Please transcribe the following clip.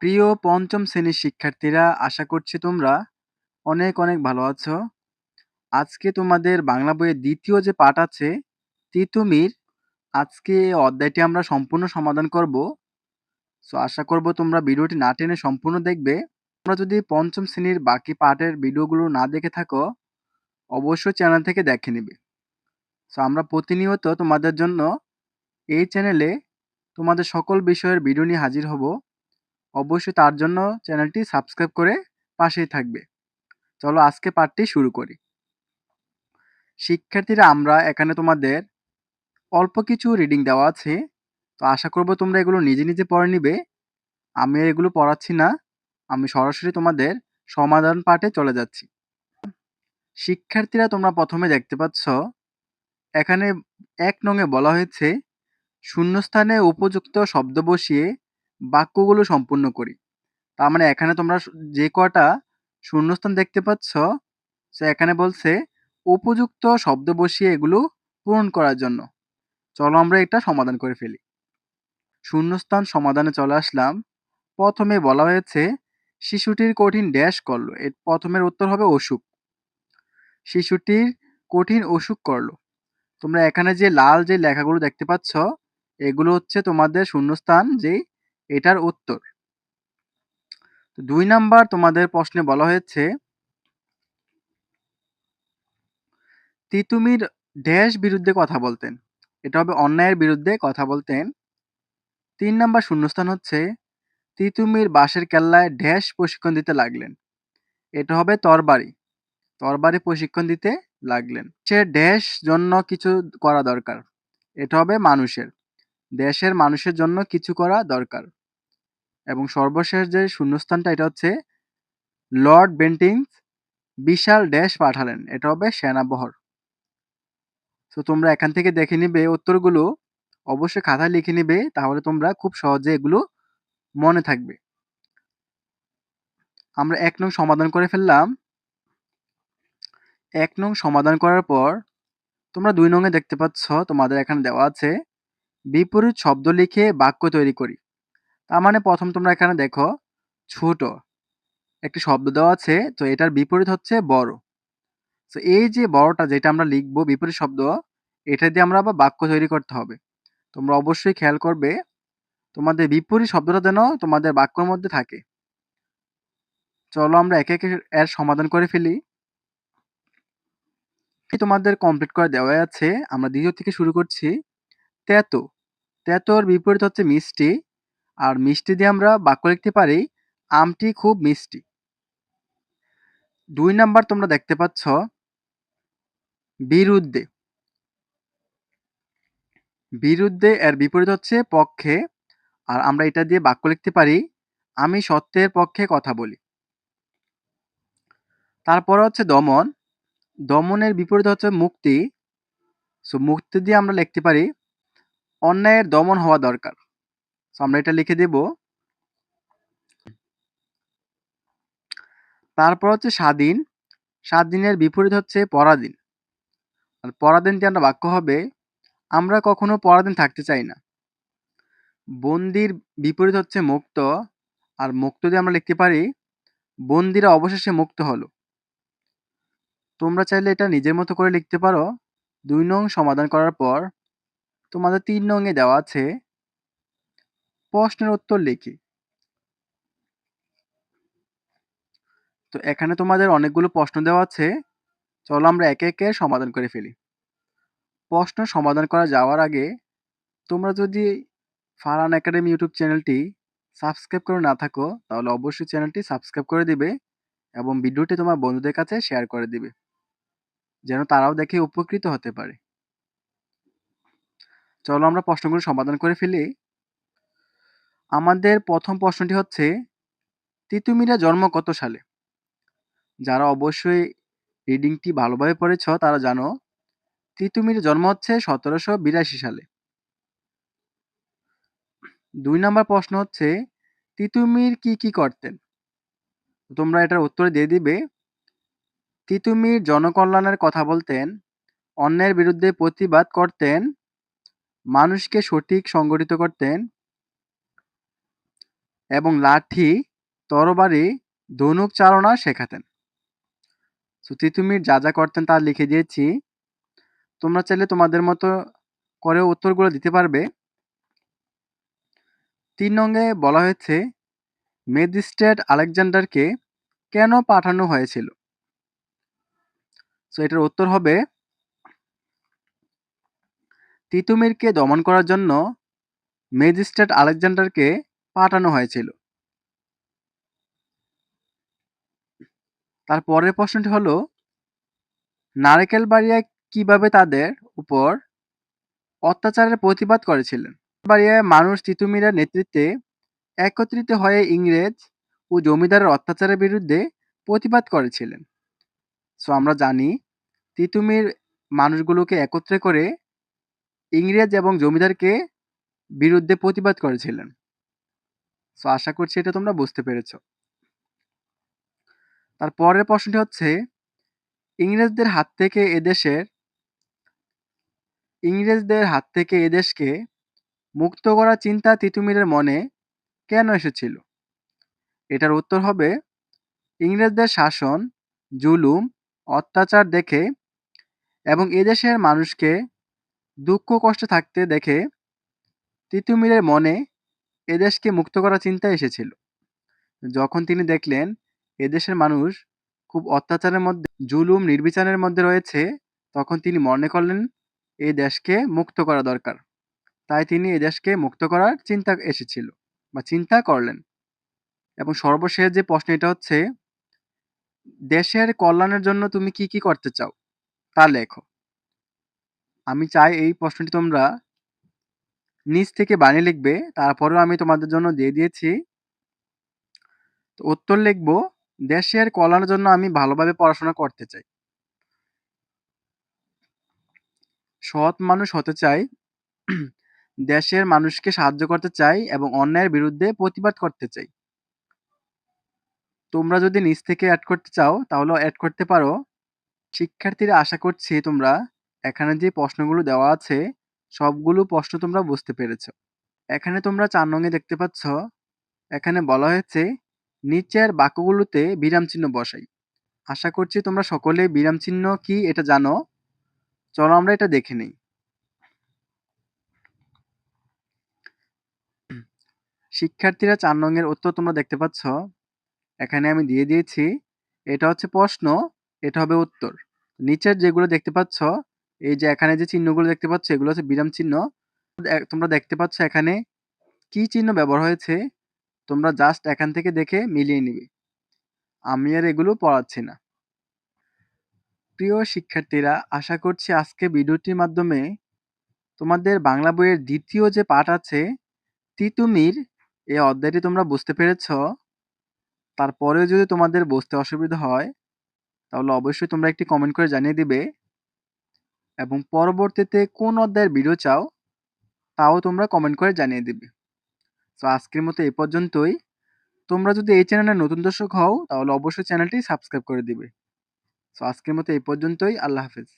প্রিয় পঞ্চম শ্রেণির শিক্ষার্থীরা, আশা করছি তোমরা অনেক অনেক ভালো আছো। আজকে তোমাদের বাংলা বইয়ের দ্বিতীয় যে পাঠ আছে, তিতুমির, আজকে অধ্যায়টি আমরা সম্পূর্ণ সমাধান করব। সো আশা করব তোমরা ভিডিওটি না টেনে সম্পূর্ণ দেখবে। তোমরা যদি পঞ্চম শ্রেণির বাকি পাঠের ভিডিওগুলো না দেখে থাকো, অবশ্যই চ্যানেল থেকে দেখে নেবে। সো আমরা প্রতিনিয়ত তোমাদের জন্য এই চ্যানেলে তোমাদের সকল বিষয়ের ভিডিও নিয়ে হাজির হব। অবশ্যই তার জন্য চ্যানেলটি সাবস্ক্রাইব করে পাশেই থাকবে। চলো আজকে পাঠটি শুরু করি। শিক্ষার্থীরা, আমরা এখানে তোমাদের অল্প কিছু রিডিং দেওয়া আছে। তো আশা করব তোমরা এগুলো নিজে নিজে পড়ে নিবে। আমি এগুলো পড়াচ্ছি না। আমি সরাসরি তোমাদের সমাধান পাঠে চলে যাচ্ছি। শিক্ষার্থীরা, তোমরা প্রথমে দেখতে পাচ্ছ, এখানে এক নঙে বলা হয়েছে, শূন্যস্থানে উপযুক্ত শব্দ বসিয়ে বাক্যগুলো সম্পূর্ণ করি। তার মানে এখানে তোমরা যে কটা শূন্যস্থান দেখতে পাচ্ছ, সে এখানে বলছে উপযুক্ত শব্দ বসিয়ে এগুলো পূরণ করার জন্য। চলো আমরা এটা সমাধান করে ফেলি। শূন্যস্থান সমাধানে চলে আসলাম। প্রথমে বলা হয়েছে, শিশুটির কঠিন ড্যাশ করল। এর প্রথমের উত্তর হবে অসুখ। শিশুটির কঠিন অসুখ করল। তোমরা এখানে যে লাল যে লেখাগুলো দেখতে পাচ্ছ, এগুলো হচ্ছে তোমাদের শূন্যস্থান যে এটার উত্তর। দুই নাম্বার তোমাদের প্রশ্নে বলা হয়েছে, তিতুমির ড্যাশ বিরুদ্ধে কথা বলতেন। এটা হবে অন্যায়ের বিরুদ্ধে কথা বলতেন। তিন নাম্বার শূন্যস্থান হচ্ছে, তিতুমির বাঁশের কেল্লায় ড্যাশ প্রশিক্ষণ দিতে লাগলেন। এটা হবে তরবারি। তরবারি প্রশিক্ষণ দিতে লাগলেন। সে ড্যাশ জন্য কিছু করা দরকার। এটা হবে মানুষের। দেশের মানুষের জন্য কিছু করা দরকার। এবং সর্বশেষ যে শূন্যস্থানটা, এটা হচ্ছে লর্ড বেন্টিংস বিশাল ড্যাশ পাঠালেন। এটা হবে সেনাবহর। তো তোমরা এখান থেকে দেখে নিবে উত্তরগুলো। অবশ্যই খাতায় লিখে নিবে, তাহলে তোমরা খুব সহজে এগুলো মনে থাকবে। আমরা এক নং সমাধান করে ফেললাম। এক নং সমাধান করার পর, তোমরা দুই নংয়ে দেখতে পাচ্ছ, তোমাদের এখানে দেওয়া আছে, বিপরীত শব্দ লিখে বাক্য তৈরি করি। তার মানে প্রথম তোমরা এখানে দেখো, ছোট। একটি শব্দ দেওয়া আছে, তো এটার বিপরীত হচ্ছে বড়। তো এই যে বড়টা যেটা আমরা লিখব, বিপরীত শব্দ, এটা দিয়ে আমরা আবার বাক্য তৈরি করতে হবে। তোমরা অবশ্যই খেয়াল করবে, তোমাদের বিপরীত শব্দটা যেন তোমাদের বাক্যর মধ্যে থাকে। চলো আমরা একে একে এর সমাধান করে ফেলি। তোমাদের কমপ্লিট করে দেওয়া আছে। আমরা দ্বিতীয় থেকে শুরু করছি। তেতো। তেতোর বিপরীত হচ্ছে মিষ্টি। আর মিষ্টি দিয়ে আমরা বাক্য লিখতে পারি, আমটি খুব মিষ্টি। দুই নাম্বার তোমরা দেখতে পাচ্ছ, বিরুদ্ধে। বিরুদ্ধে এর বিপরীত হচ্ছে পক্ষে, আর আমরা এটা দিয়ে বাক্য লিখতে পারি, আমি সত্যের পক্ষে কথা বলি। তারপর হচ্ছে দমন। দমনের বিপরীত হচ্ছে মুক্তি। সো মুক্তি দিয়ে আমরা লিখতে পারি, অন্যায়ের দমন হওয়া দরকার। সো আমরা এটা লিখে দেব। তারপর হচ্ছে স্বাধীন। স্বাধীনের বিপরীত হচ্ছে পরাধীন। আর পরাধীন দিয়ে আমরা বাক্য হবে, আমরা কখনো পরাধীন থাকতে চাই না। বন্দির বিপরীত হচ্ছে মুক্ত, আর মুক্ত দিয়ে আমরা লিখতে পারি, বন্দিরা অবশেষে মুক্ত হলো। তোমরা চাইলে এটা নিজের মতো করে লিখতে পারো। দুই নং সমাধান করার পর তোমাদের তিন নংয়ে দেওয়া আছে প্রশ্নের উত্তর লিখি। তো এখানে তোমাদের অনেকগুলো প্রশ্ন দেওয়া আছে। চলো আমরা একে একে সমাধান করে ফেলি। প্রশ্ন সমাধান করা যাওয়ার আগে তোমরা যদি ফারান একাডেমি ইউটিউব চ্যানেলটি সাবস্ক্রাইব করে না থাকো, তাহলে অবশ্যই চ্যানেলটি সাবস্ক্রাইব করে দিবে এবং ভিডিওটি তোমার বন্ধুদের কাছে শেয়ার করে দিবে, যেন তারাও দেখে উপকৃত হতে পারে। চলো আমরা প্রশ্নগুলো সমাধান করে ফেলি। আমাদের প্রথম প্রশ্নটি হচ্ছে, তিতুমিরা জন্ম কত সালে? যারা অবশ্যই রিডিংটি ভালোভাবে পড়েছ, তারা জানো, তিতুমির জন্ম হচ্ছে সতেরোশো বিরাশি সালে। দুই নম্বর প্রশ্ন হচ্ছে, তিতুমির কি কি করতেন? তোমরা এটার উত্তর দিয়ে দিবে। তিতুমির জনকল্যাণের কথা বলতেন, অন্যের বিরুদ্ধে প্রতিবাদ করতেন, মানুষকে সঠিক সংগঠিত করতেন এবং লাঠি তরবারি, ধনুক চালনা শেখাতেন। সো তিতুমির যা যা করতেন তা লিখে দিয়েছি। তোমরা চাইলে তোমাদের মতো করে উত্তরগুলো দিতে পারবে। তিন নঙ্গে বলা হয়েছে, ম্যাজিস্ট্রেট আলেকজান্ডারকে কেন পাঠানো হয়েছিল? সো এটার উত্তর হবে, তিতুমিরকে দমন করার জন্য ম্যাজিস্ট্রেট আলেকজান্ডারকে পাঠানো হয়েছিল। তার পরের প্রশ্নটি হলো, নারকেল বাড়িয়া কীভাবে তাদের উপর অত্যাচারের প্রতিবাদ করেছিলেন? বাড়িয়ায় মানুষ তিতুমিরের নেতৃত্বে একত্রিত হয়ে ইংরেজ ও জমিদারের অত্যাচারের বিরুদ্ধে প্রতিবাদ করেছিলেন। সো আমরা জানি তিতুমির মানুষগুলোকে একত্রে করে ইংরেজ এবং জমিদারকে বিরুদ্ধে প্রতিবাদ করেছিলেন। সো আশা করছি এটা তোমরা বুঝতে পেরেছ। তার পরের প্রশ্নটি হচ্ছে, ইংরেজদের হাত থেকে এদেশের ইংরেজদের হাত থেকে এদেশকে মুক্ত করার চিন্তা তিতুমিরের মনে কেন এসেছিল? এটার উত্তর হবে, ইংরেজদের শাসন, জুলুম, অত্যাচার দেখে এবং এদেশের মানুষকে দুঃখ কষ্টে থাকতে দেখে তিতুমিরের মনে এদেশকে মুক্ত করার চিন্তা এসেছিল। যখন তিনি দেখলেন এদেশের মানুষ খুব অত্যাচারের মধ্যে, জুলুম, নির্বিচারের মধ্যে রয়েছে, তখন তিনি মনে করলেন এই দেশকে মুক্ত করা দরকার। তাই তিনি এই দেশকে মুক্ত করার চিন্তা এসেছিল বা চিন্তা করলেন। এবং সর্বশেষ যে প্রশ্ন, এটা হচ্ছে, দেশের কল্যাণের জন্য তুমি কি কি করতে চাও তা লেখো। আমি চাই এই প্রশ্নটি তোমরা নিজ থেকে বানিয়ে লিখবে, তারপরেও আমি তোমাদের জন্য দিয়ে দিয়েছি। তো উত্তর লিখব, দেশের কল্যাণের জন্য আমি ভালোভাবে পড়াশোনা করতে চাই। সৎ মানুষ হতে চাই, দেশের মানুষকে সাহায্য করতে চাই এবং অন্যায়ের বিরুদ্ধে প্রতিবাদ করতে চাই। তোমরা যদি নিজ থেকে অ্যাড করতে চাও তাহলে অ্যাড করতে পারো। শিক্ষার্থীরা, আশা করছি তোমরা এখানে যে প্রশ্নগুলো দেওয়া আছে সবগুলো প্রশ্ন তোমরা বুঝতে পেরেছ। এখানে তোমরা চার নঙে দেখতে পাচ্ছ, এখানে বলা হয়েছে, নিচের বাক্যগুলোতে বিরাম চিহ্ন বসাই। আশা করছি তোমরা সকলে বিরাম চিহ্ন কি এটা জানো? চলো আমরা এটা দেখে নিই। শিক্ষার্থীরা চার নঙের উত্তর তোমরা দেখতে পাচ্ছ। এখানে আমি দিয়ে দিয়েছি, এটা হচ্ছে প্রশ্ন, এটা হবে উত্তর। নিচের যেগুলো দেখতে পাচ্ছ এই যে এখানে যে চিহ্নগুলো দেখতে পাচ্ছ, এগুলো হচ্ছে বিরাম চিহ্ন। তোমরা দেখতে পাচ্ছ এখানে কি চিহ্ন ব্যবহার হয়েছে, তোমরা জাস্ট এখান থেকে দেখে মিলিয়ে নিবে। আমি আর এগুলো পড়াচ্ছি না। প্রিয় শিক্ষার্থীরা, আশা করছি আজকে ভিডিওটির মাধ্যমে তোমাদের বাংলা বইয়ের দ্বিতীয় যে পাঠ আছে, তিতুমির এই অধ্যায়টি তোমরা বুঝতে পেরেছ। তারপরেও যদি তোমাদের বুঝতে অসুবিধা হয়, তাহলে অবশ্যই তোমরা একটি কমেন্ট করে জানিয়ে দিবে। এবং পরবর্তীতে কোন অধ্যায়ের ভিডিও চাও, তাও তোমরা কমেন্ট করে জানিয়ে দিবে। তো আজকের মতো এই পর্যন্তই। তোমরা যদি এই চ্যানেলে নতুন দর্শক হও, তাহলে অবশ্যই চ্যানেলটি সাবস্ক্রাইব করে দিবে। সো আজকের মতো এই পর্যন্তই। আল্লাহ হাফেজ।